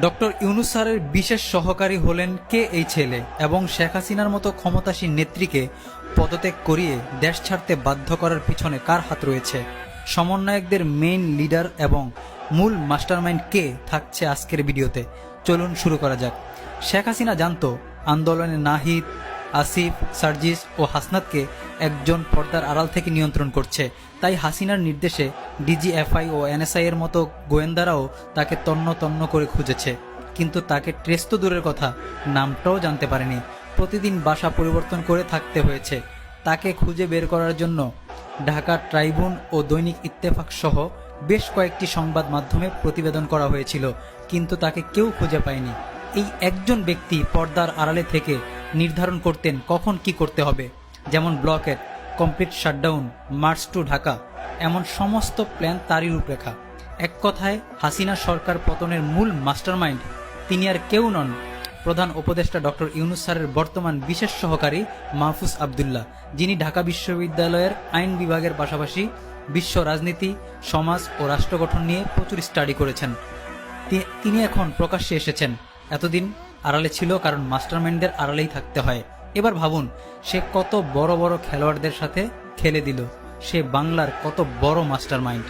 Doctor Yunus স্যারের বিশেষ সহকারী হলেন কে এই ছেলে এবং শেখ হাসিনার মতো ক্ষমতাসীন নেত্রীকে পদত্যাগ করিয়ে দেশ ছাড়তে বাধ্য করার পিছনে কার হাত রয়েছে? সমন্বয়কদের মেইন লিডার এবং মূল মাস্টারমাইন্ড কে থাকছে আজকের ভিডিওতে? চলুন শুরু করা যাক। শেখ হাসিনা জানতো, আন্দোলনে নাহিদ, আসিফ, সার্জিস ও হাসনাতকে একজন পর্দার আড়াল থেকে নিয়ন্ত্রণ করছে। তাই হাসিনার নির্দেশে ডিজিএফআই ও এনএসআই এর মতো গোয়েন্দারাও তাকে তন্ন তন্ন করে খুঁজেছে। কিন্তু তাকে ট্রেস তো দূরের কথা, নামটাও জানতে পারেনি। প্রতিদিন বাসা পরিবর্তন করে থাকতে হয়েছে। তাকে খুঁজে বের করার জন্য ঢাকা ট্রাইবুন ও দৈনিক ইত্তেফাক সহ বেশ কয়েকটি সংবাদ মাধ্যমে প্রতিবেদন করা হয়েছিল, কিন্তু তাকে কেউ খুঁজে পায়নি। এই একজন ব্যক্তি পর্দার আড়ালে থেকে নির্ধারণ করতেন কখন কি করতে হবে। যেমন ব্লকের complete shutdown, march to Dhaka, এমন সমস্ত প্ল্যান তারই রূপরেখা। এক কথায়, হাসিনা সরকার পতনের মূল মাস্টারমাইন্ড, তিনি আর কেউ নন। প্রধান উপদেষ্টা ডক্টর ইউনুস স্যারের বর্তমান বিশেষ সহকারী মাহফুজ আবদুল্লাহ, যিনি ঢাকা বিশ্ববিদ্যালয়ের আইন বিভাগের পাশাপাশি বিশ্ব রাজনীতি, সমাজ ও রাষ্ট্র গঠন নিয়ে প্রচুর স্টাডি করেছেন। তিনি এখন প্রকাশ্যে এসেছেন। এতদিন আড়ালে ছিল কারণ মাস্টারমাইন্ডের আড়ালেই থাকতে হয়। এবার ভাবুন, সে কত বড় বড় খেলোয়াড়দের সাথে খেলে দিল। সে বাংলার কত বড় মাস্টারমাইন্ড।